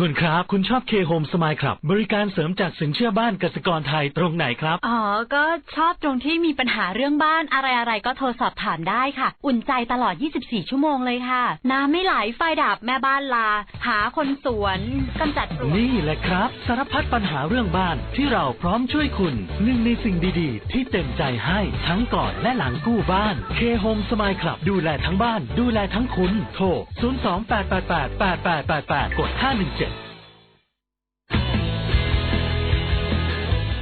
คุณครับ คุณชอบเคโฮมสมายครับ บริการเสริมจากสินเชื่อบ้านกสิกรไทยตรงไหนครับ อ๋อ ก็ชอบตรงที่มีปัญหาเรื่องบ้านอะไรๆ ก็โทรสอบถามได้ค่ะ อุ่นใจตลอด 24 ชั่วโมงเลยค่ะ น้ำไม่ไหลไฟดับแม่บ้านลา หาคนสวนกำจัดปลวกนี่แหละครับ สารพัดปัญหาเรื่องบ้านที่เราพร้อมช่วยคุณหนึ่งในสิ่งดีๆ ที่เต็มใจให้ทั้งก่อนและหลังกู้บ้านเคโฮมสมายครับดูแลทั้งบ้าน ดูแลทั้งคุณโทร 028888888 กด 517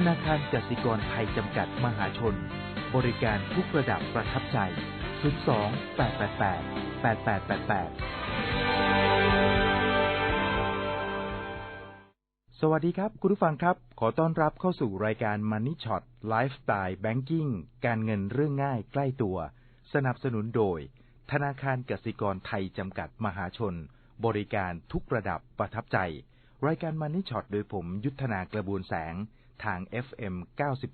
ธนาคารกสิกรไทยจำกัดมหาชน บริการทุกระดับประทับใจ 02 888 8888 สวัสดีครับ คุณผู้ฟังครับ ขอต้อนรับเข้าสู่รายการ Money Shot Lifestyle Banking การเงินเรื่องง่ายใกล้ตัว สนับสนุนโดย ธนาคารกสิกรไทยจำกัดมหาชน บริการทุกระดับประทับใจ รายการ Money Shot โดยผมยุทธนากระบวนแสง ทาง FM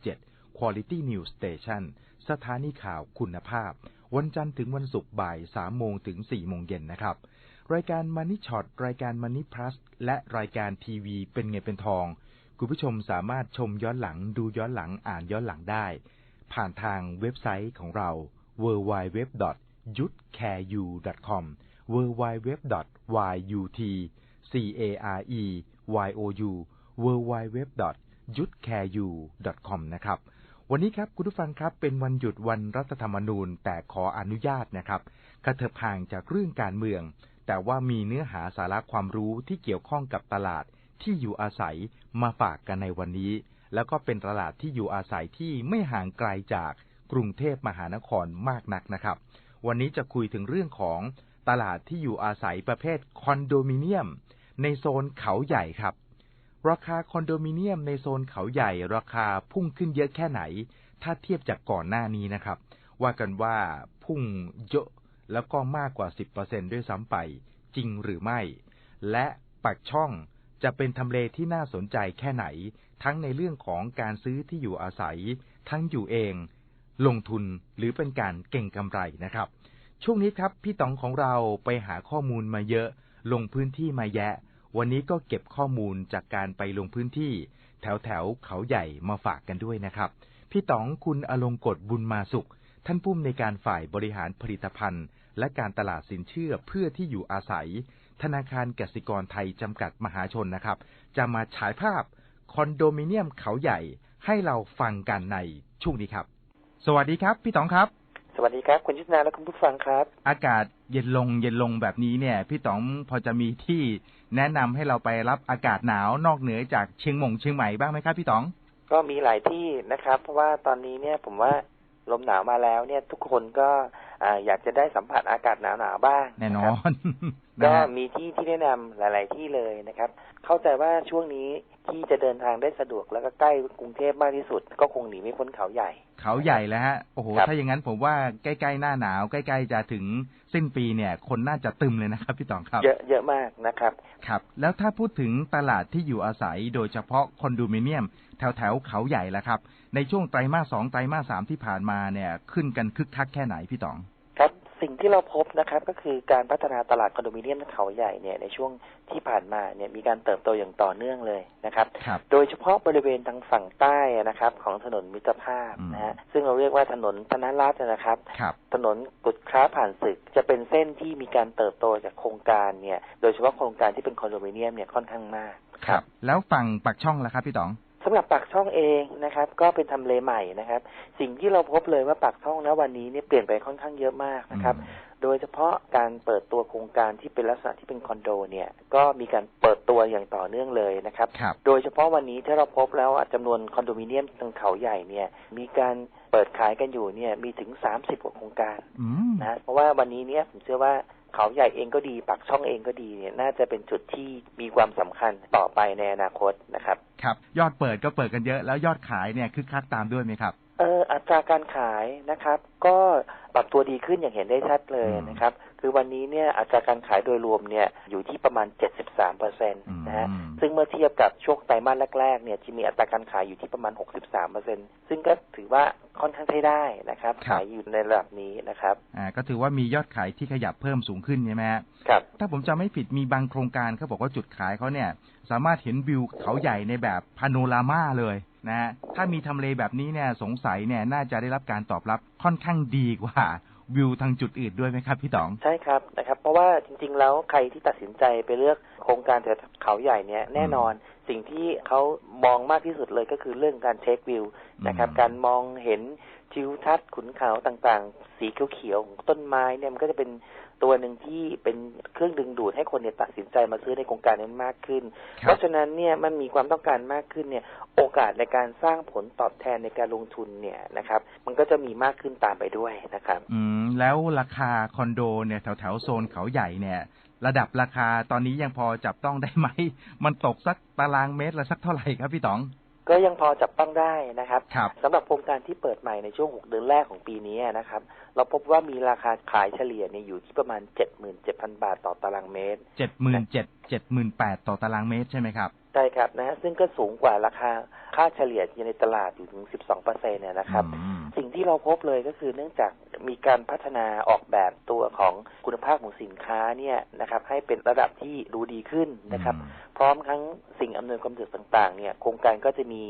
97 Quality News Station สถานีข่าวคุณภาพ วันจันทร์ถึงวันศุกร์บ่าย 3 โมงถึง 4 โมงเย็นนะครับ รายการ Money Shot รายการ Money Plus และรายการทีวีเป็นเงินเป็นทอง คุณผู้ชมสามารถชมย้อนหลังดูย้อนหลังอ่านย้อนหลังได้ ผ่านทางเว็บไซต์ของเรา w w w y u t c a r e u c o m w w w y u t c a r e y o u w w w www.yutcareyu.com www.yutcareyu www.yutcareyu.com นะครับ วันนี้ครับคุณผู้ฟังครับเป็นวันหยุดวันรัฐธรรมนูญ แต่ขออนุญาตนะครับกระเถิบห่างจากเรื่องการเมือง แต่ว่ามีเนื้อหาสาระความรู้ที่เกี่ยวข้องกับตลาดที่อยู่อาศัยมาฝากกันในวันนี้ แล้วก็เป็นตลาดที่อยู่อาศัยที่ไม่ห่างไกลจากกรุงเทพมหานครมากนักนะครับ วันนี้จะคุยถึงเรื่องของตลาดที่อยู่อาศัยประเภทคอนโดมิเนียม ในโซนเขาใหญ่ครับ ราคาคอนโดมิเนียมในโซนเขาใหญ่ ราคาพุ่งขึ้นเยอะแค่ไหน ถ้าเทียบจากก่อนหน้านี้นะครับ ว่ากันว่าพุ่งเยอะแล้วก็มากกว่า 10%ด้วยซ้ำไป จริงหรือไม่ และปากช่องจะเป็นทำเลที่น่าสนใจแค่ไหน ทั้งในเรื่องของการซื้อที่อยู่อาศัย ทั้งอยู่เอง ลงทุนหรือเป็นการเก่งกำไรนะครับ ช่วงนี้ครับ พี่ต๋องของเราไปหาข้อมูลมาเยอะ ลงพื้นที่มาแยะ วันนี้ก็เก็บข้อมูลจากการไปลงพื้นที่ แถวแถวเขาใหญ่มาฝากกันด้วยนะครับ พี่ต๋องคุณอลงกฎบุญมาสุข ท่านผู้อำนการฝ่ายบริหารผลิตภัณฑ์ และการตลาดสินเชื่อเพื่อที่อยู่อาศัย ธนาคารกสิกรไทยจำกัดมหาชนนะครับ จะมาฉายภาพคอนโดมิเนียมเขาใหญ่ให้เราฟังกันในช่วงนี้ครับ สวัสดีครับ พี่ต๋องครับ สวัสดีครับ คุณชิตนาและคุณผู้ฟังครับ อากาศเย็นลงเย็นลงแบบนี้เนี่ย พี่ต๋องพอจะมีที่แนะนำให้เราไปรับอากาศหนาวนอกเหนือจากเชียงหมงเชียงใหม่บ้างไหมครับพี่ต๋อง ก็มีหลายที่นะครับ เพราะว่าตอนนี้เนี่ยผมว่าลมหนาวมาแล้วเนี่ยทุกคนก็ อ่าอยากจะได้สัมผัสอากาศหนาวๆบ้างแน่นคอรับนก็นะฮะมีที่ที่แนะนำหลาย ๆ ที่เลยนะครับ เข้าใจว่าช่วงนี้ที่จะเดินทางได้สะดวกแล้วก็ใกล้กรุงเทพมากที่สุด ก็คงหนีไม่พ้นเขาใหญ่ เขาใหญ่แล้วฮะโอ้โหครับถ้าอย่างนั้นผมว่าใกล้ ๆ หน้าหนาว ใกล้ ๆ จะถึงสิ้นปีเนี่ย คนน่าจะตึมเลยนะครับพี่ต๋องครับ เยอะเยอะมากนะครับครับ แล้วถ้าพูดถึงตลาดที่อยู่อาศัยโดยเฉพาะคอนโดมิเนียม แถวแถวๆเขาใหญ่แล้วครับ ในช่วงไตรมาสสองไตรมาสสามที่ผ่านมาเนี่ยขึ้นกันคึกคักแค่ไหนพี่ต๋องครับสิ่ง ที่เราพบนะครับก็คือการพัฒนาตลาดคอนโดมิเนียมเขาใหญ่เนี่ยในช่วงที่ผ่านมาเนี่ยมีการเติบโตอย่างต่อเนื่องเลยนะครับครับโดยเฉพาะบริเวณทางฝั่งใต้นะครับ ของถนนมิตรภาพอืมนะฮะซึ่งเราเรียกว่าถนนธนรัตน์นะครับครับ ถนนกุดค้าผ่านศึกจะเป็นเส้นที่มีการเติบโตจากโครงการเนี่ย โดยเฉพาะโครงการที่เป็นคอนโดมิเนียมเนี่ยค่อนข้างมากครับ แล้วฝั่งปากช่องล่ะครับพี่ต๋อง สำหรับปากช่องเองนะครับ ก็เป็นทำเลใหม่นะครับ สิ่งที่เราพบเลยว่าปากช่องนะวันนี้เนี่ยเปลี่ยนไปค่อนข้างเยอะมากนะครับ โดยเฉพาะการเปิดตัวโครงการที่เป็นลักษณะที่เป็นคอนโดเนี่ย ก็มีการเปิดตัวอย่างต่อเนื่องเลยนะครับครับโดยเฉพาะวันนี้ที่เราพบแล้วอะจำนวนคอนโดมิเนียมทางเขาใหญ่เนี่ย มีการเปิดขายกันอยู่เนี่ยมีถึง30กว่าโครงการอืมนะเพราะว่าวันนี้เนี่ยผมเชื่อว่า เขาใหญ่เองก็ดีปากช่องเองก็ดีเนี่ยน่าจะเป็นจุดที่มีความสำคัญต่อไปในอนาคตนะครับ ครับ ยอดเปิดก็เปิดกันเยอะแล้วยอดขายเนี่ยคึกคักตามด้วยไหมครับเอออัตราการขายนะครับ ก็ปรับตัวดีขึ้นอย่างเห็นได้ชัดเลยนะครับ คือวันนี้เนี่ยอัตราการขายโดยรวมเนี่ยอยู่ที่ประมาณ 73เปอร์เซ็นต์นะฮะอืมซึ่งเมื่อเทียบกับช่วงไตรมาสแรกๆเนี่ยจะมีอัตราการขายอยู่ที่ประมาณ 63เปอร์เซ็นต์ซึ่งก็ถือว่าค่อนข้างใช้ได้นะครับครับขายอยู่ในระดับนี้นะครับอ่าก็ถือว่ามียอดขายที่ขยับเพิ่มสูงขึ้นใช่ไหมฮะครับ ถ้าผมจำไม่ผิดมีบางโครงการเขาบอกว่าจุดขายเขาเนี่ยสามารถเห็นวิวเขาใหญ่ในแบบพาโนรามาเลยนะฮะถ้ามีทำเลแบบนี้เนี่ยสงสัยเนี่ยน่าจะได้รับการตอบรับค่อนข้างดีกว่า วิวทางจุดอื่นด้วยไหมครับ พี่ต๋อง ใช่ครับนะครับ เพราะว่าจริง ๆ แล้วใครที่ตัดสินใจไปเลือกโครงการแถวเขาใหญ่เนี่ยแน่นอนสิ่งที่เขามองมากที่สุดเลยก็คือเรื่องการเช็ควิวนะครับอืมการมองเห็น ทิวทัศน์ขุนเขาต่างๆ สีเขียวๆของต้นไม้เนี่ยมันก็จะเป็นตัวหนึ่งที่เป็นเครื่องดึงดูดให้คนเนี่ยตัดสินใจมาซื้อในโครงการนั้นมากขึ้นคเพรับราะฉะนั้นเนี่ยมันมีความต้องการมากขึ้นเนี่ยโอกาสในการสร้างผลตอบแทนในการลงทุนเนี่ยนะครับ มันก็จะมีมากขึ้นตามไปด้วยนะครับ อืมแล้วราคาคอนโดเนี่ยแถวแถวๆโซนเขาใหญ่เนี่ย ระดับราคาตอนนี้ยังพอจับต้องได้ไหม มันตกสักตารางเมตรละสักเท่าไหร่ครับพี่ต๋อง ก็ยังพอจับต้องได้นะครับครับสำหรับโครงการที่เปิดใหม่ในช่วง 6 เดือนแรกของปีนี้นะครับ เราพบว่ามีราคาขายเฉลี่ยเนี่ยอยู่ที่ประมาณ 77,000 บาทต่อตารางเมตรเจ็ดหมื่นเจ็ดเจ็ดหมื่นแปดต่อตารางเมตรใช่ไหมครับ ใช่ครับนะฮะซึ่งก็สูงกว่าราคาค่าเฉลี่ยในตลาดอยู่ถึง 12เปอร์เซ็นต์เนี่ยนะครับอืม สิ่งที่เราพบเลยก็คือเนื่องจากมีการพัฒนาออกแบบตัวของคุณภาพของสินค้าเนี่ยนะครับ ให้เป็นระดับที่ดูดีขึ้นนะครับอืมพร้อมทั้งสิ่งอำนวยความสะดวกต่างๆ เนี่ยโครงการก็จะมี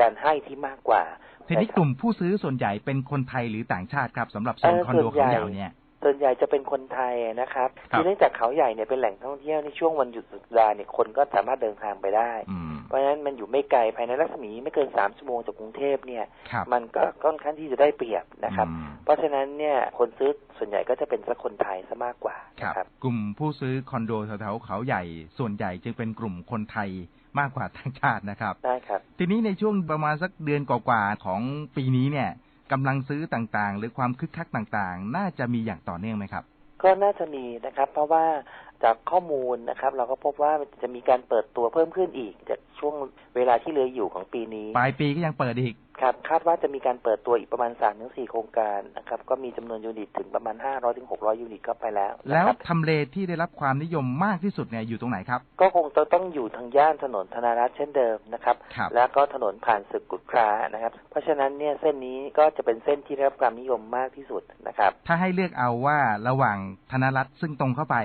การให้ที่มากกว่าทีนี้ะครับกลุ่มผู้ซื้อส่วนใหญ่เป็นคนไทยหรือต่างชาติครับสำหรับโซนเอ่อคอนโดส่วนใหญ่เขาใหญ่เนี่ยส่วนใหญ่จะเป็นคนไทยนะครับครับคือเนื่องจากเขาใหญ่เนี่ยเป็นแหล่งท่องเที่ยวในช่วงวันหยุดสุดสัปดาห์เนี่ยคนก็สามารถเดินทางไปได้อืม เพราะฉะนั้นมันอยู่ไม่ไกลภายในรัศมีไม่เกินสามชั่วโมงจากกรุงเทพเนี่ยครับมันก็ค่อนข้างที่จะได้เปรียบนะครับอืมเพราะฉะนั้นเนี่ยคนซื้อส่วนใหญ่ก็จะเป็นสักคนไทยซะมากกว่าครับนะครับ กลุ่มผู้ซื้อคอนโดแถวๆเขาใหญ่ส่วนใหญ่จึงเป็นกลุ่มคนไทยมากกว่าต่างชาตินะครับได้ครับทีนี้ในช่วงประมาณสักเดือนกว่าๆของปีนี้เนี่ยกำลังซื้อต่างๆ หรือความคึกคักต่างๆ น่าจะมีอย่างต่อเนื่องไหมครับ ก็น่าจะมีนะครับ เพราะว่าจากข้อมูลนะครับ เราก็พบว่าจะมีการเปิดตัวเพิ่มขึ้นอีกจาก ช่วงเวลาที่เหลืออยู่ของปีนี้ปลายปีก็ยังเปิดอีกครับคาดว่าจะมีการเปิดตัวอีกประมาณ3าถึงสโครงการนะครับก็มีจำนวนยูนิตถึงประมาณ500ถึง600ยูนิตเข้าไปแล้วนะแล้วครับทำเลที่ได้รับความนิยมมากที่สุดเนี่ยอยู่ตรงไหนครับ ก็คงจะต้องอยู่ทางย่านถนนธนารัตน์เช่นเดิมนะครับครับแล้วก็ถนนผ่านศึกกุดครานะครับ เพราะฉะนั้นเนี่ยเส้นนี้ก็จะเป็นเส้นที่ได้รับความนิยมมากที่สุดนะครับ ถ้าให้เลือกเอาว่าระหว่างธนรัฐซึ่งตรงเข้าไป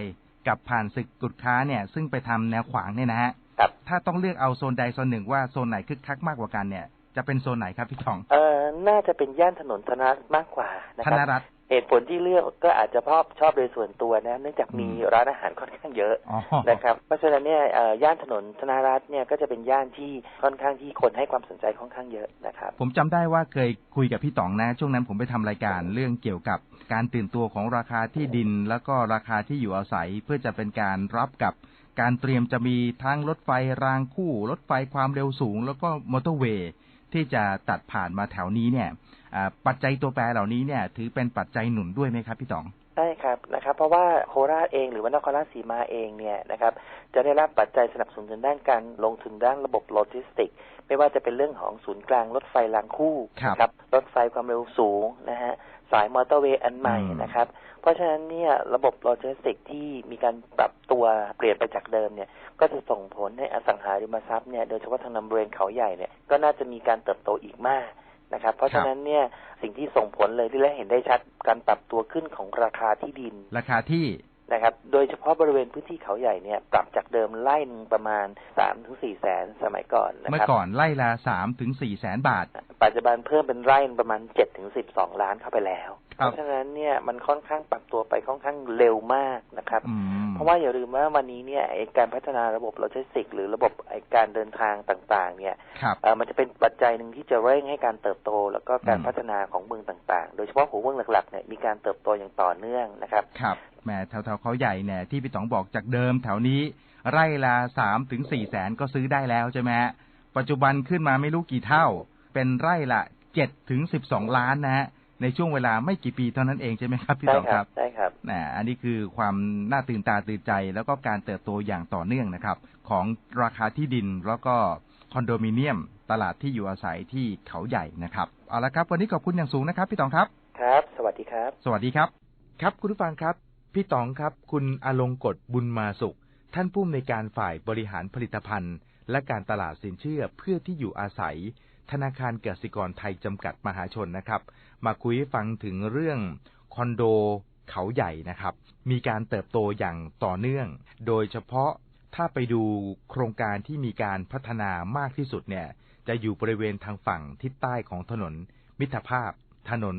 กับผ่านศึกกุดค้าเนี่ยซึ่งไปทำแนวขวางเนี่ยนะฮะครับ ถ้าต้องเลือกเอาโซนใดโซนหนึ่งว่าโซนไหนคึกคักมากกว่ากันเนี่ย จะเป็นโซนไหนครับพี่ทอง เอ่อน่าจะเป็นย่านถนนธนารัตน์มากกว่านะธครับนรัฐเหตุผลที่เลือกก็อาจจะเพราะชอบโดยส่วนตัวนะ เนื่องจากมีอืมร้านอาหารค่อนข้างเยอะอ๋อนะครับ เพราะฉะนั้นเนี่ยเอ่อย่านถนนธนารัตน์เนี่ยก็จะเป็นย่านที่ค่อนข้างที่คนให้ความสนใจค่อนข้างเยอะนะครับ ผมจำได้ว่าเคยคุยกับพี่ต๋องนะ ช่วงนั้นผมไปทำรายการเรื่องเกี่ยวกับการตื่นตัวของราคาที่ดิน แล้วก็ราคาที่อยู่อาศัยเพื่อจะเป็นการรับกับ การเตรียมจะมีทั้งรถไฟรางคู่ รถไฟความเร็วสูง แล้วก็มอเตอร์เวย์ที่จะตัดผ่านมาแถวนี้เนี่ยอ่าปัจจัยตัวแปรเหล่านี้เนี่ยถือเป็นปัจจัยหนุนด้วยไหมครับพี่ต๋องใช่ครับนะครับเพราะว่าโคราชเองหรือว่านครราชสีมาเองเนี่ยนะครับจะได้รับปัจจัยสนับสนุนด้านการลงทุนด้านระบบโลจิสติกส์ไม่ว่าจะเป็นเรื่องของศูนย์กลางรถไฟรางคู่ครับนะครับรถไฟความเร็วสูงนะฮะสายมอเตอร์เวย์อันใหม่อืมนะครับเพราะฉะนั้นเนี่ยระบบโลจิสติกส์ที่มีการปรับ ตัวเปลี่ยนไปจากเดิมเนี่ย ก็จะส่งผลให้อสังหาริมทรัพย์เนี่ยโดยเฉพาะทางนำบริเวณเขาใหญ่เนี่ยก็น่าจะมีการเติบโตอีกมากนะครับ เพราะฉะนั้นเนี่ยสิ่งที่ส่งผลเลยที่เราเห็นได้ชัดการปรับตัวขึ้นของราคาที่ดิน ราคาที่ นะครับ โดยเฉพาะบริเวณพื้นที่เขาใหญ่เนี่ย ปรับจากเดิมไล่หนึ่งประมาณ3าถึงสี่แสนสมัยก่อนนะเมื่อครับก่อนไล่ละสามถึงสี่แสนบาท ปัจจุบันเพิ่มเป็นไร่ประมาณ7จ็ถึงสิบสองล้านเข้าไปแล้วครัเพบราะฉะนั้นเนี่ยมันค่อนข้างปรับตัวไปค่อนข้างเร็วมากนะครับอืมเพราะว่าอย่าลืมว่าวันนี้เนี่ยไอ้การพัฒนาระบบโลจิสติกส์หรือระบบไอ้การเดินทางต่าง ๆ เนี่ยครับเอ่อมันจะเป็นปัจจัยหนึ่งที่จะเร่งให้การเติบโต แล้วก็การอืมพัฒนาของเมืองต่าง ๆ โดยเฉพาะหัวเมืองหลักๆเนี่ยมีการเติบโตอย่างต่อเนื่องนะครับครับ แหมแถวๆเขาใหญ่เนี่ยที่พี่ต๋องบอกจากเดิมแถวนี้ ไร่ละสามถึงสี่แสนก็ซื้อได้แล้วใช่ไหมฮะปัจจุบันขึ้นมาไม่รู้กี่เท่า เป็นไร่ละเจ็ดถึงสิบสองล้านนะฮะในช่วงเวลาไม่กี่ปีเท่านั้นเองใช่ไหมครับพี่ใช่ต๋องคครัรับบใช่ครับนะอันนี้คือความน่าตื่นตาตื่นใจ แล้วก็การเติบโตอย่างต่อเนื่องนะครับ ของราคาที่ดินแล้วก็คอนโดมิเนียมตลาดที่อยู่อาศัยที่เขาใหญ่นะครับเอาละครับ วันนี้ขอบคุณอย่างสูงนะครับ พี่ต๋องครับ ครับ สวัสดีครับ สวัสดีครับ ครับคุณผู้ฟังครับ พี่ต๋องครับ คุณอลงกฎบุญมาสุข ท่านผู้อำนวยการฝ่ายบริหารผลิตภัณฑ์ และการตลาดสินเชื่อเพื่อที่อยู่อาศัย ธนาคารกสิกรไทยจำกัดมหาชนนะครับ มาคุยฟังถึงเรื่องคอนโดเขาใหญ่นะครับ มีการเติบโตอย่างต่อเนื่อง โดยเฉพาะถ้าไปดูโครงการที่มีการพัฒนามากที่สุดเนี่ย จะอยู่บริเวณทางฝั่งทิศใต้ของถนนมิตรภาพ ถนน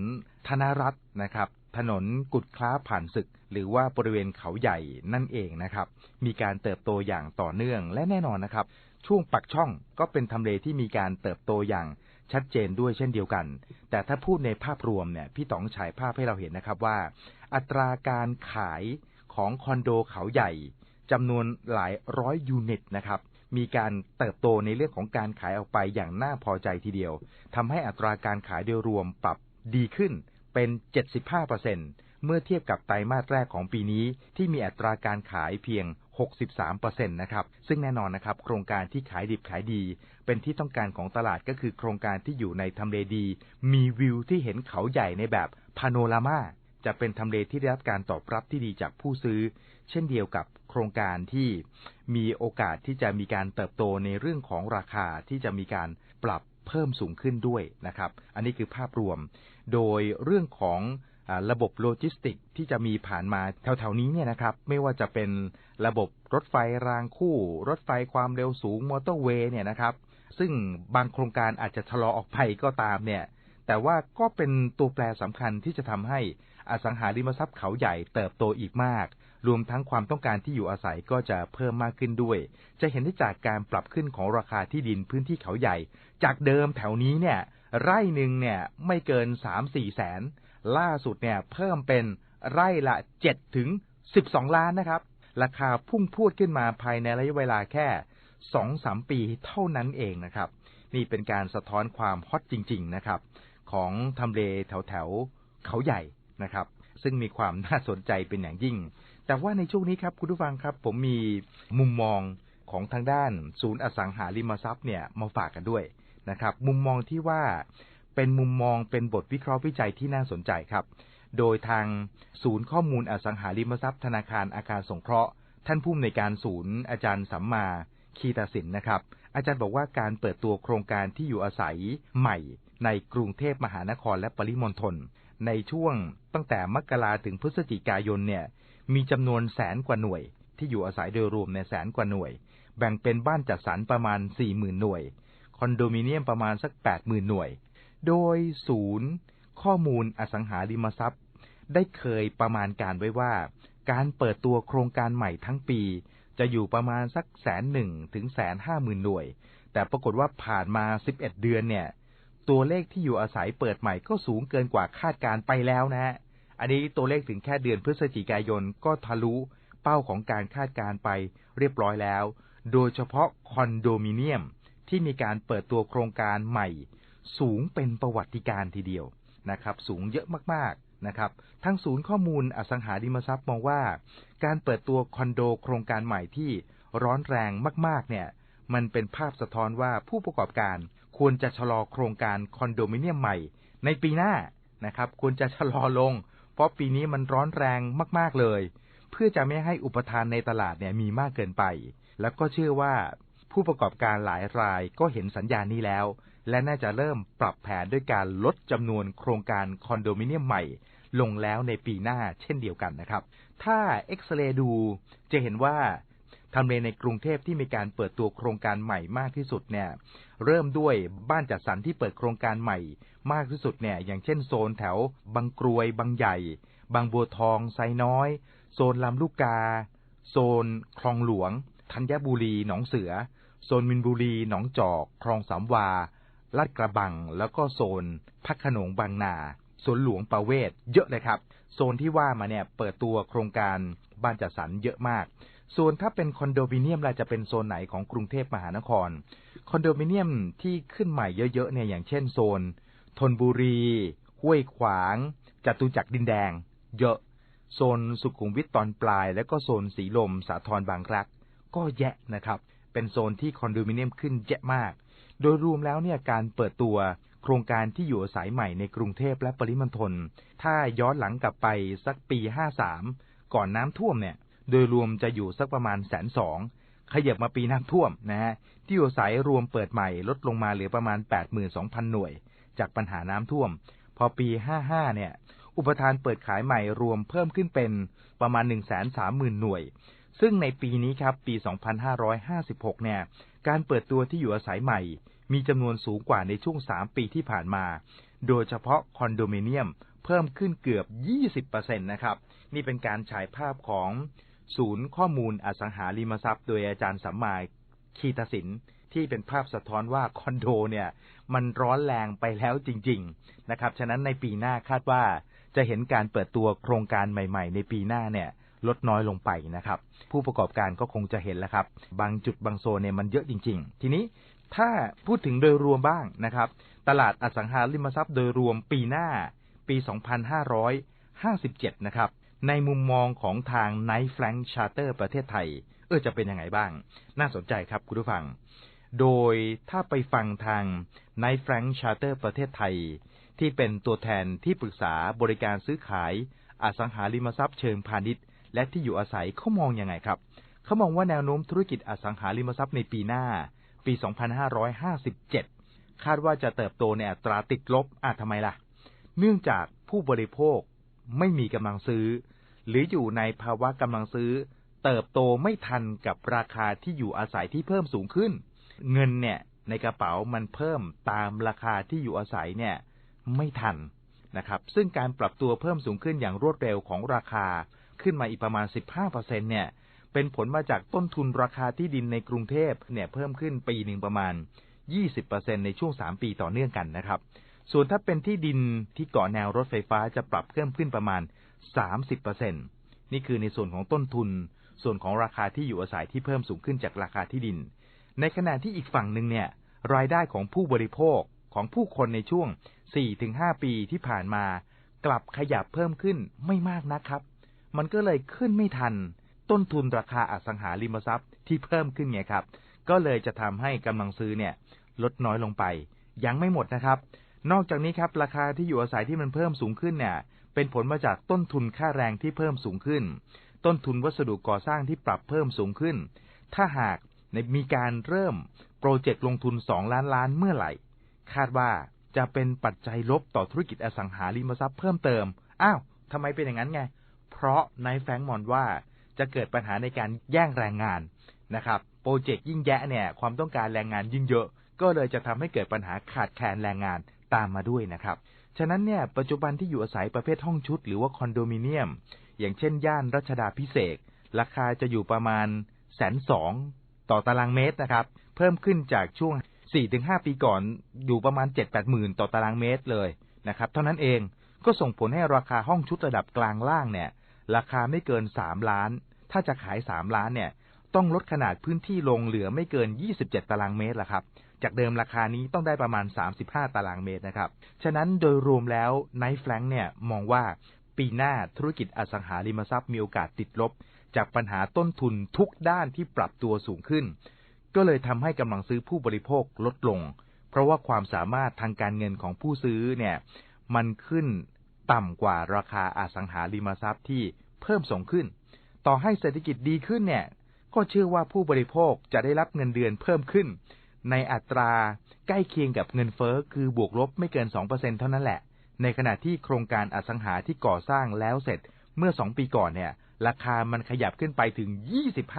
ธนรัตน์นะครับ ถนนกุดคล้าผ่านศึก หรือว่าบริเวณเขาใหญ่นั่นเองนะครับ มีการเติบโตอย่างต่อเนื่องและแน่นอนนะครับ ช่วงปักช่องก็เป็นทำเลที่มีการเติบโตอย่างชัดเจนด้วยเช่นเดียวกัน แต่ถ้าพูดในภาพรวมเนี่ยพี่ต๋องฉายภาพให้เราเห็นนะครับว่า อัตราการขายของคอนโดเขาใหญ่จำนวนหลายร้อยยูนิตนะครับมีการเติบโตในเรื่องของการขายออกไปอย่างน่าพอใจทีเดียวทำให้อัตราการขายโดยรวมปรับดีขึ้นเป็น 75%เเมื่อเทียบกับไตรมาสแรกของปีนี้ ที่มีอัตราการขายเพียง 63%นะครับ ซึ่งแน่นอนนะครับ โครงการที่ขายดิบขายดี เป็นที่ต้องการของตลาดก็คือโครงการที่อยู่ในทำเลดี มีวิวที่เห็นเขาใหญ่ในแบบพาโนรามาจะเป็นทำเลที่ได้รับการตอบรับที่ดีจากผู้ซื้อ เช่นเดียวกับโครงการที่มีโอกาสที่จะมีการเติบโตในเรื่องของราคาที่จะมีการปรับเพิ่มสูงขึ้นด้วยนะครับ อันนี้คือภาพรวม โดยเรื่องของ ระบบโลจิสติกที่จะมีผ่านมาแถวๆนี้เนี่ยนะครับ ไม่ว่าจะเป็นระบบรถไฟรางคู่ รถไฟความเร็วสูงมอเตอร์เวย์เนี่ยนะครับ ซึ่งบางโครงการอาจจะชะลอออกไปก็ตามเนี่ย แต่ว่าก็เป็นตัวแปรสำคัญที่จะทำให้อสังหาริมทรัพย์เขาใหญ่เติบโตอีกมาก รวมทั้งความต้องการที่อยู่อาศัยก็จะเพิ่มมากขึ้นด้วย จะเห็นได้จากการปรับขึ้นของราคาที่ดินพื้นที่เขาใหญ่ จากเดิมแถวนี้เนี่ย ไร่หนึ่งเนี่ยไม่เกินสามสี่แสน ล่าสุดเนี่ยเพิ่มเป็นไร่ละเจ็ดถึงสิบสองล้านนะครับ ราคาพุ่งพรวดขึ้นมาภายในระยะเวลาแค่สองสามปีเท่านั้นเองนะครับ นี่เป็นการสะท้อนความฮอตจริง ๆ นะครับ ของทำเลแถวแถวเขาใหญ่นะครับ ซึ่งมีความน่าสนใจเป็นอย่างยิ่ง แต่ว่าในช่วงนี้ครับคุณผู้ฟังครับ ผมมีมุมมองของทางด้านศูนย์อสังหาริมทรัพย์เนี่ยมาฝากกันด้วยนะครับ มุมมองที่ว่า เป็นมุมมองเป็นบทวิเคราะห์วิจัยที่น่าสนใจครับ โดยทางศูนย์ข้อมูลอสังหาริมทรัพย์ธนาคารอาคารสงเคราะห์ ท่านผู้อำนวยการศูนย์อาจารย์สัมมาคีตสินนะครับ อาจารย์บอกว่าการเปิดตัวโครงการที่อยู่อาศัยใหม่ในกรุงเทพมหานครและปริมณฑลในช่วงตั้งแต่มกราถึงพฤศจิกายนเนี่ยมีจำนวนแสนกว่าหน่วย ที่อยู่อาศัยโดยรวมในแสนกว่าหน่วย แบ่งเป็นบ้านจัดสรรประมาณ 40,000 หน่วย คอนโดมิเนียมประมาณสัก 80,000 หน่วย โดยศูนย์ข้อมูลอสังหาริมทรัพย์ ได้เคยประมาณการไว้ว่า การเปิดตัวโครงการใหม่ทั้งปี จะอยู่ประมาณสักแสนหนึ่งถึงแสนห้าหมื่นหน่วย แต่ปรากฏว่าผ่านมา11เดือนเนี่ย ตัวเลขที่อยู่อาศัยเปิดใหม่ก็สูงเกินกว่าคาดการไปแล้วนะฮะอันนี้ตัวเลขถึงแค่เดือนพฤศจิกายนก็ทะลุเป้าของการคาดการไปเรียบร้อยแล้ว โดยเฉพาะคอนโดมิเนียมที่มีการเปิดตัวโครงการใหม่ สูงเป็นประวัติการทีเดียวนะครับ สูงเยอะมากๆนะครับทางศูนย์ข้อมูลอสังหาริมทรัพย์มองว่า การเปิดตัวคอนโดโครงการใหม่ที่ร้อนแรงมาก ๆ เนี่ย มันเป็นภาพสะท้อนว่าผู้ประกอบการควรจะชะลอโครงการคอนโดมิเนียมใหม่ ในปีหน้านะครับ ควรจะชะลอลง เพราะปีนี้มันร้อนแรงมาก ๆ เลย เพื่อจะไม่ให้อุปทานในตลาดเนี่ยมีมากเกินไป แล้วก็เชื่อว่าผู้ประกอบการหลายรายก็เห็นสัญญาณนี้แล้ว และน่าจะเริ่มปรับแผนด้วยการลดจำนวนโครงการคอนโดมิเนียมใหม่ ลงแล้วในปีหน้าเช่นเดียวกันนะครับ ถ้าเอ็กซเรย์ดูจะเห็นว่าทำเลในกรุงเทพที่มีการเปิดตัวโครงการใหม่มากที่สุดเนี่ยเริ่มด้วยบ้านจัดสรรที่เปิดโครงการใหม่มากที่สุดเนี่ยอย่างเช่นโซนแถว บางกรวย บางใหญ่ บางบัวทอง ไซน้อย โซนลำลูกกา โซนคลองหลวง ธัญบุรี หนองเสือ โซนมินบุรี หนองจอก คลองสามวา ลาดกระบัง แล้วก็โซนพักขนงบางนาสวนหลวงประเวศ เยอะเลยครับ โซนที่ว่ามาเนี่ยเปิดตัวโครงการบ้านจัดสรรเยอะมาก ส่วนถ้าเป็นคอนโดมิเนียมล่ะจะเป็นโซนไหนของกรุงเทพมหานคร คอนโดมิเนียมที่ขึ้นใหม่เยอะๆเนี่ยอย่างเช่นโซนธนบุรี ห้วยขวางจตุจักรดินแดง เยอะ โซนสุขุมวิทตอนปลาย และก็โซนสีลมสาทรบางรัก ก็แยะนะครับ เป็นโซนที่คอนโดมิเนียมขึ้นแยะมาก โดยรวมแล้วเนี่ยการเปิดตัวโครงการที่อยู่อาศัยใหม่ในกรุงเทพและปริมณฑล ถ้าย้อนหลังกลับไปสักปี 53 ก่อนน้ำท่วมเนี่ย โดยรวมจะอยู่สักประมาณแสนสองขยับมาปีน้ำท่วมนะฮะ ที่อยู่อาศัยรวมเปิดใหม่ลดลงมาเหลือประมาณ 82,000 หน่วย จากปัญหาน้ำท่วม พอปี 55 เนี่ย อุปทานเปิดขายใหม่รวมเพิ่มขึ้นเป็นประมาณ 130,000 หน่วย ซึ่งในปีนี้ครับ ปี 2556 เนี่ย การเปิดตัวที่อยู่อาศัยใหม่ มีจำนวนสูงกว่าในช่วง 3 ปีที่ผ่านมา โดยเฉพาะคอนโดมิเนียมเพิ่มขึ้นเกือบ 20%นะครับ นี่เป็นการฉายภาพของศูนย์ข้อมูลอสังหาริมทรัพย์ โดยอาจารย์สัมมาคีตสินที่เป็นภาพสะท้อนว่าคอนโดเนี่ยมันร้อนแรงไปแล้วจริง ๆ นะครับ ฉะนั้นในปีหน้าคาดว่าจะเห็นการเปิดตัวโครงการใหม่ ๆ ในปีหน้าเนี่ย ลดน้อยลงไปนะครับ ผู้ประกอบการก็คงจะเห็นแล้วครับ บางจุดบางโซนเนี่ยมันเยอะจริง ๆ ทีนี้ถ้าพูดถึงโดยรวมบ้างนะครับ ตลาดอสังหาริมทรัพย์โดยรวมปีหน้าปี 2557 นะครับ ในมุมมองของทาง Night Frank Charter ประเทศไทย เออจะเป็นยังไงบ้าง น่าสนใจครับคุณผู้ฟัง โดยถ้าไปฟังทาง Night Frank Charter ประเทศไทย ที่เป็นตัวแทนที่ปรึกษาบริการซื้อขายอสังหาริมทรัพย์เชิงพาณิชย์ และที่อยู่อาศัยเขามองยังไงครับ เขามองว่าแนวโน้มธุรกิจอสังหาริมทรัพย์ในปีหน้า ปี 2557 คาดว่าจะเติบโตในอัตราติดลบอะทำไมล่ะ เนื่องจากผู้บริโภคไม่มีกำลังซื้อ หรืออยู่ในภาวะกำลังซื้อ เติบโตไม่ทันกับราคาที่อยู่อาศัยที่เพิ่มสูงขึ้น เงินเนี่ยในกระเป๋ามันเพิ่มตามราคาที่อยู่อาศัยเนี่ยไม่ทันนะครับ ซึ่งการปรับตัวเพิ่มสูงขึ้นอย่างรวดเร็วของราคา ขึ้นมาอีกประมาณ 15%เนี่ยเป็นผลมาจากต้นทุนราคาที่ดินในกรุงเทพเนี่ยเพิ่มขึ้นปีหนึ่งประมาณ 20%ในช่วง 3 ปีต่อเนื่องกันนะครับ ส่วนถ้าเป็นที่ดินที่กาะแนวรถไฟฟ้าจะปรับเพิ่มขึ้นประมาณ 30%นี่คือในส่วนของต้นทุน ส่วนของราคาที่อยู่อาศัยที่เพิ่มสูงขึ้นจากราคาที่ดิน ในขณะที่อีกฝั่งหนึ่งเนี่ยรายได้ของผู้บริโภคของผู้คนในช่วง 4-5 ปีที่ผ่านมากลับขยับเพิ่มขึ้นไม่มากนะครับ มันก็เลยขึ้นไม่ทัน ต้นทุนราคาอสังหาริมทรัพย์ที่เพิ่มขึ้นไงครับ ก็เลยจะทำให้กำลังซื้อเนี่ย ลดน้อยลงไป ยังไม่หมดนะครับ นอกจากนี้ครับราคาที่อยู่อาศัยที่มันเพิ่มสูงขึ้นเนี่ย เป็นผลมาจากต้นทุนค่าแรงที่เพิ่มสูงขึ้น ต้นทุนวัสดุก่อสร้างที่ปรับเพิ่มสูงขึ้น ถ้าหากมีการเริ่มโปรเจกต์ลงทุน 2 ล้านล้านเมื่อไหร่ คาดว่าจะเป็นปัจจัยลบต่อธุรกิจอสังหาริมทรัพย์เพิ่มเติม อ้าวทำไมเป็นอย่างนั้นไง เพราะนายแฟงมอนว่าจะเกิดปัญหาในการแย่งแรงงานนะครับโปรเจกต์ยิ่งแยะเนี่ยความต้องการแรงงานยิ่งเยอะ ก็เลยจะทำให้เกิดปัญหาขาดแคลนแรงงานตามมาด้วยนะครับฉะนั้นเนี่ยปัจจุบันที่อยู่อาศัยประเภทห้องชุดหรือว่าคอนโดมิเนียม อย่างเช่น ย่านรัชดาพิเศษกราคาจะอยู่ประมาณแสนสองต่อตารางเมตรนะครับ เพิ่มขึ้นจากช่วง 4-5 ปีก่อนอยู่ประมาณ 7-8หมื่นต่อตารางเมตรเลยนะครับ เท่านั้นเองก็ส่งผลให้ราคาห้องชุดระดับกลางล่างเนี่ย ราคาไม่เกิน 3 ล้าน ถ้าจะขาย 3 ล้านเนี่ย ต้องลดขนาดพื้นที่ลงเหลือไม่เกิน 27 ตารางเมตรละครับ จากเดิมราคานี้ต้องได้ประมาณ 35 ตารางเมตรนะครับ ฉะนั้นโดยรวมแล้วไนท์แฟลงเนี่ยมองว่าปีหน้าธุรกิจอสังหาริมทรัพย์มีโอกาสติดลบ จากปัญหาต้นทุนทุกด้านที่ปรับตัวสูงขึ้น ก็เลยทำให้กำลังซื้อผู้บริโภคลดลง เพราะว่าความสามารถทางการเงินของผู้ซื้อเนี่ยมันขึ้น ต่ำกว่าราคาอสังหาริมทรัพย์ที่เพิ่มสูงขึ้น ต่อให้เศรษฐกิจดีขึ้นเนี่ย ก็เชื่อว่าผู้บริโภคจะได้รับเงินเดือนเพิ่มขึ้น ในอัตราใกล้เคียงกับเงินเฟ้อคือบวกลบไม่เกิน 2%เท่านั้นแหละ ในขณะที่โครงการอสังหาที่ก่อสร้างแล้วเสร็จเมื่อ 2 ปีก่อนเนี่ย ราคามันขยับขึ้นไปถึง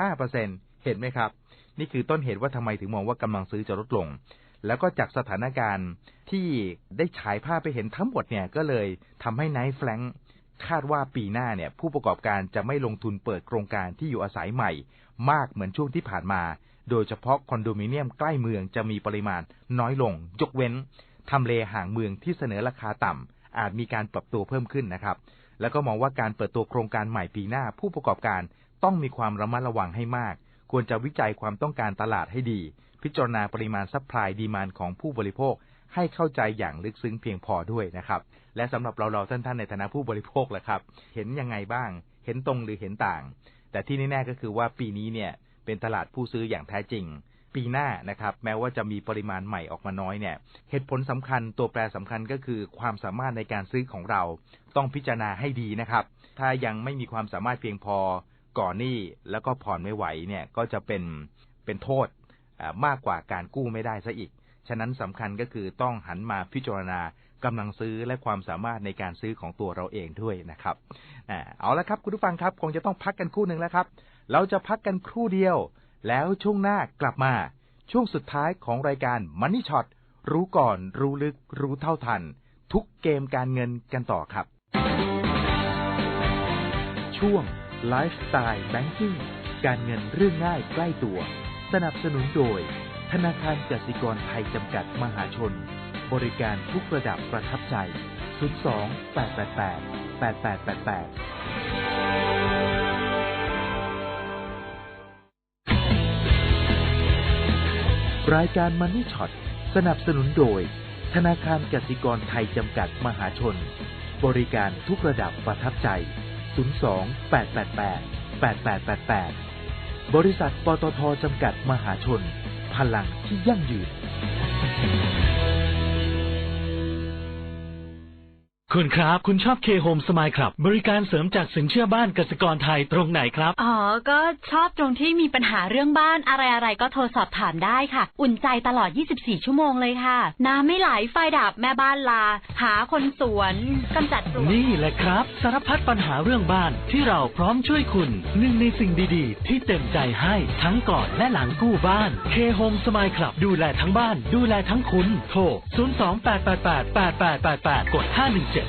25%เห็นไหมครับ นี่คือต้นเหตุว่าทำไมถึงมองว่ากำลังซื้อจะลดลง แล้วก็จากสถานการณ์ที่ได้ฉายภาพไปเห็นทั้งหมดเนี่ยก็เลยทำให้ไนท์แฟลงคาดว่าปีหน้าเนี่ยผู้ประกอบการจะไม่ลงทุนเปิดโครงการที่อยู่อาศัยใหม่ มากเหมือนช่วงที่ผ่านมา โดยเฉพาะคอนโดมิเนียมใกล้เมืองจะมีปริมาณน้อยลง ยกเว้นทำเลห่างเมืองที่เสนอราคาต่ำอาจมีการปรับตัวเพิ่มขึ้นนะครับ แล้วก็มองว่าการเปิดตัวโครงการใหม่ปีหน้า ผู้ประกอบการต้องมีความระมัดระวังให้มาก ควรจะวิจัยความต้องการตลาดให้ดี พิจารณาปริมาณซัพพลายดีมานของผู้บริโภคให้เข้าใจอย่างลึกซึ้งเพียงพอด้วยนะครับ และสำหรับเราเราท่านๆในฐานะผู้บริโภคละครับ เห็นยังไงบ้าง เห็นตรงหรือเห็นต่าง แต่ที่แน่ๆก็คือว่าปีนี้เนี่ยเป็นตลาดผู้ซื้ออย่างแท้จริง ปีหน้านะครับ แม้ว่าจะมีปริมาณใหม่ออกมาน้อยเนี่ยเหตุผลสำคัญตัวแปรสำคัญก็คือ ความสามารถในการซื้อของเรา ต้องพิจารณาให้ดีนะครับ ถ้ายังไม่มีความสามารถเพียงพอก่อนหนี้แล้วก็ผ่อนไม่ไหวเนี่ยก็จะเป็นเป็นโทษ มากกว่าการกู้ไม่ได้ซะอีก ฉะนั้นสำคัญก็คือต้องหันมาพิจารณากำลังซื้อและความสามารถในการซื้อของตัวเราเองด้วยนะครับเอาละครับคุณผู้ฟังครับ คงจะต้องพักกันครู่หนึ่งแล้วครับ เราจะพักกันครู่เดียว แล้วช่วงหน้ากลับมา ช่วงสุดท้ายของรายการ Money Shot รู้ก่อนรู้ลึกรู้เท่าทัน ทุกเกมการเงินกันต่อครับ ช่วง Lifestyle Banking การเงินเรื่องง่ายใกล้ตัว สนับสนุนโดย ธนาคารกสิกรไทยจำกัดมหาชน บริการทุกระดับประทับใจ 02 888 8888รายการ Money Shot สนับสนุนโดย ธนาคารกสิกรไทยจำกัดมหาชน บริการทุกระดับประทับใจ 02 888 8888 บริษัทปตทจำกัดมหาชน พลังที่ยั่งยืน คุณครับ คุณชอบเคโฮมสมายครับ บริการเสริมจากสินเชื่อบ้านกสิกรไทยตรงไหนครับ อ๋อ ก็ชอบตรงที่มีปัญหาเรื่องบ้านอะไรอะไรๆ ก็โทรสอบถามได้ค่ะ อุ่นใจตลอด 24 ชั่วโมงเลยค่ะ น้ำไม่ไหลไฟดับแม่บ้านลา หาคนสวนกำจัดปลวกนี่แหละครับ สารพัดปัญหาเรื่องบ้านที่เราพร้อมช่วยคุณหนึ่งในสิ่งดีๆ ที่เต็มใจให้ทั้งก่อนและหลังกู้บ้านเคโฮมสมายครับดูแลทั้งบ้าน ดูแลทั้งคุณโทร 028888888 กด 517